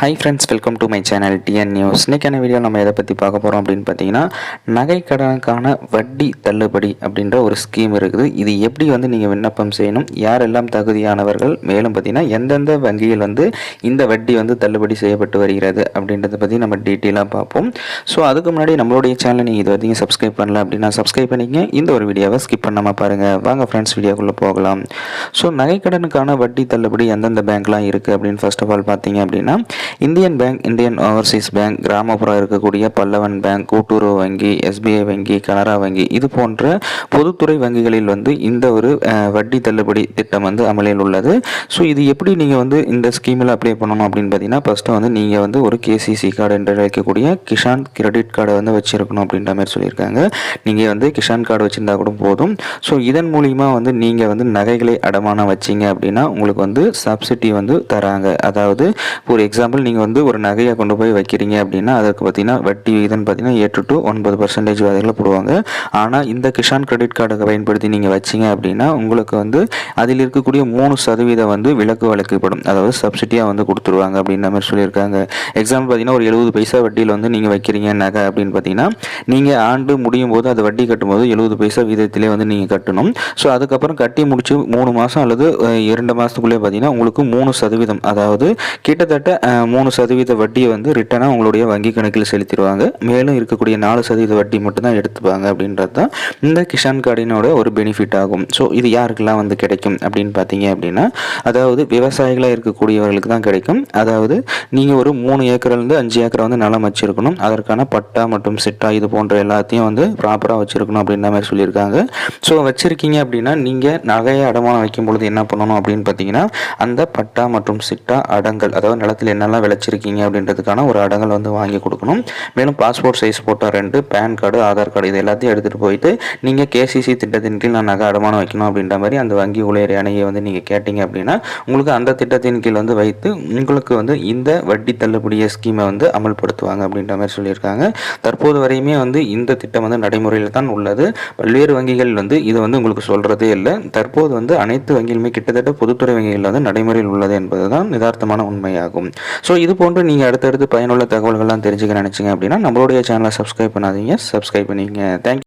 Hi friends welcome to my channel TN news இன்றைக்கான video நம்ம எதை பற்றி பார்க்க போகிறோம் அப்படின்னு பார்த்தீங்கன்னா நகை கடனுக்கான வட்டி தள்ளுபடி அப்படின்ற ஒரு ஸ்கீம் இருக்குது. இது எப்படி வந்து நீங்கள் விண்ணப்பம் செய்யணும் யாரெல்லாம் தகுதியானவர்கள் மேலும் பார்த்தீங்கன்னா எந்தெந்த வங்கியில் வந்து இந்த வட்டி வந்து தள்ளுபடி செய்யப்பட்டு வருகிறது அப்படின்றத பற்றி நம்ம டீட்டெயிலாக பார்ப்போம். ஸோ அதுக்கு முன்னாடி நம்மளுடைய சேனலை நீங்கள் இது வரைக்கும் சப்ஸ்கிரைப் பண்ணல அப்படின்னா சப்ஸ்கிரைப் பண்ணிக்கங்க. இந்த ஒரு வீடியோவை ஸ்கிப் பண்ணாமல் பாருங்கள் வாங்க ஃப்ரெண்ட்ஸ் வீடியோக்குள்ளே போகலாம். ஸோ நகைக்கடனுக்கான வட்டி தள்ளுபடி எந்தெந்த பேங்க்லாம் இருக்குது அப்படின்னு ஃபர்ஸ்ட் ஆஃப் ஆல் பார்த்தீங்க அப்படின்னா Indian bank Indian overseas bank கிராமப்புறம் இருக்கக்கூடிய பல்லவன் பேங்க் கூட்டுறவு வங்கி எஸ்பிஐ வங்கி கனரா வங்கி இது போன்ற பொதுத்துறை வங்கிகளில் வந்து இந்த ஒரு வட்டி தள்ளுபடி திட்டம் வந்து அமலில் உள்ளது. ஸோ இது எப்படி நீங்கள் வந்து இந்த ஸ்கீமில் அப்ளை பண்ணணும் அப்படின்னு பார்த்தீங்கன்னா ஃபஸ்ட்டு வந்து நீங்கள் வந்து ஒரு கேசிசி கார்டு என்று அழைக்கக்கூடிய கிஷான் கிரெடிட் கார்டை வந்து வச்சிருக்கணும் அப்படின்ற மாதிரி சொல்லியிருக்காங்க. நீங்கள் வந்து கிஷான் கார்டு வச்சிருந்தா கூட போதும். ஸோ இதன் மூலிமா வந்து நீங்கள் வந்து நகைகளை அடமானம் வச்சீங்க அப்படின்னா உங்களுக்கு வந்து சப்சிடி வந்து தராங்க. அதாவது ஒரு எக்ஸாம்பிள் நீங்கள் வந்து ஒரு நகையை கொண்டு போய் வைக்கிறீங்க அப்படின்னா அதற்கு பார்த்தீங்கன்னா வட்டி விகிதம் பார்த்தீங்கன்னா எட்டு டு ஒன்பது பர்சன்டேஜ் வரையில் போடுவாங்க. ஆனால் இந்த கிஷான் கிரெடிட் கார்டை பயன்படுத்தி நீங்கள் வச்சிங்க அப்படின்னா உங்களுக்கு வந்து அதில் இருக்கக்கூடிய மூணு சதவீதம் வந்து விலக்கு வழக்கப்படும் அதாவது சப்சிடியாக வந்து கொடுத்துருவாங்க அப்படின்ற மாதிரி சொல்லியிருக்காங்க. எக்ஸாம்பிள் பார்த்தீங்கன்னா ஒரு எழுபது பைசா வட்டியில் வந்து நீங்கள் வைக்கிறீங்க நகை அப்படின்னு பார்த்தீங்கன்னா நீங்கள் ஆண்டு முடியும் போது அது வட்டி கட்டும்போது எழுபது பைசா வீதத்திலே வந்து நீங்கள் கட்டணும். ஸோ அதுக்கப்புறம் கட்டி முடிச்சு மூணு மாதம் அல்லது இரண்டு மாதத்துக்குள்ளே பார்த்தீங்கன்னா உங்களுக்கு மூணு சதவீதம் அதாவது கிட்டத்தட்ட மூணு சதவீத வட்டியை வந்து ரிட்டனாக உங்களுடைய வங்கி கணக்கில் செலுத்திடுவாங்க. மேலும் இருக்கக்கூடிய நாலு சதவீத வட்டி மட்டும்தான் எடுத்துப்பாங்க அப்படின்றது தான் இந்த கிஷான் கார்டினோட ஒரு பெனிஃபிட் ஆகும். ஸோ இது யாருக்கெல்லாம் வந்து கிடைக்கும் அப்படின்னு பார்த்தீங்க அப்படின்னா அதாவது விவசாயிகளாக இருக்கக்கூடியவர்களுக்கு தான் கிடைக்கும். அதாவது நீங்கள் ஒரு மூணு ஏக்கர்லேருந்து அஞ்சு ஏக்கரை வந்து நிலம் வச்சிருக்கணும். அதற்கான பட்டா மற்றும் சிட்டா இது போன்ற எல்லாத்தையும் வந்து ப்ராப்பராக வச்சுருக்கணும் அப்படின்ற மாதிரி சொல்லியிருக்காங்க. ஸோ வச்சுருக்கீங்க அப்படின்னா நீங்கள் நகையை அடமானம் வைக்கும் பொழுது என்ன பண்ணணும் அப்படின்னு பார்த்தீங்கன்னா அந்த பட்டா மற்றும் சிட்டா அடங்கல் அதாவது நிலத்தில் என்னெல்லாம் விளைச்சிருக்கீங்க அப்படின்றதுக்கான ஒரு அடங்கல் வந்து வாங்கி கொடுக்கணும். மேலும் பாஸ்போர்ட் சைஸ் போட்டோ ரெண்டு பேன் கார்டு ஆதார் கார்டு இது எல்லாத்தையும் எடுத்துகிட்டு போயிட்டு நீங்கள் கேசிசி திட்டத்தின் கீழ் நான் நகை அடமானம் வைக்கணும் அப்படின்ற மாதிரி அந்த வங்கி ஊழியர் அணையை வந்து நீங்கள் கேட்டீங்க அப்படின்னா உங்களுக்கு அந்த திட்டத்தின் கீழ் வந்து வைத்து உங்களுக்கு வந்து இந்த வட்டி தள்ளுபடிய ஸ்கீமை வந்து அமல்படுத்துவாங்க அப்படின்ற மாதிரி சொல்லியிருக்காங்க. தற்போது வரையுமே வந்து இந்த திட்டம் வந்து நடைமுறையில் தான் உள்ளது. பல்வேறு வங்கிகள் வந்து இதை வந்து உங்களுக்கு சொல்கிறதே இல்லை. தற்போது வந்து அனைத்து வங்கிகளுமே கிட்டத்தட்ட பொதுத்துறை வங்கிகள் வந்து நடைமுறையில் உள்ளது என்பது தான் யதார்த்தமான உண்மையாகும். ஸோ இது போன்று நீங்கள் அடுத்தடுத்து பயனுள்ள தகவல்கள்லாம் தெரிஞ்சுக்க நினச்சிங்க அப்படின்னா நம்மளுடைய சேனலை சப்ஸ்கிரைப் பண்ணாதீங்க. சப்ஸ்கிரைப் பண்ணிக்கங்க. தேங்க்யூ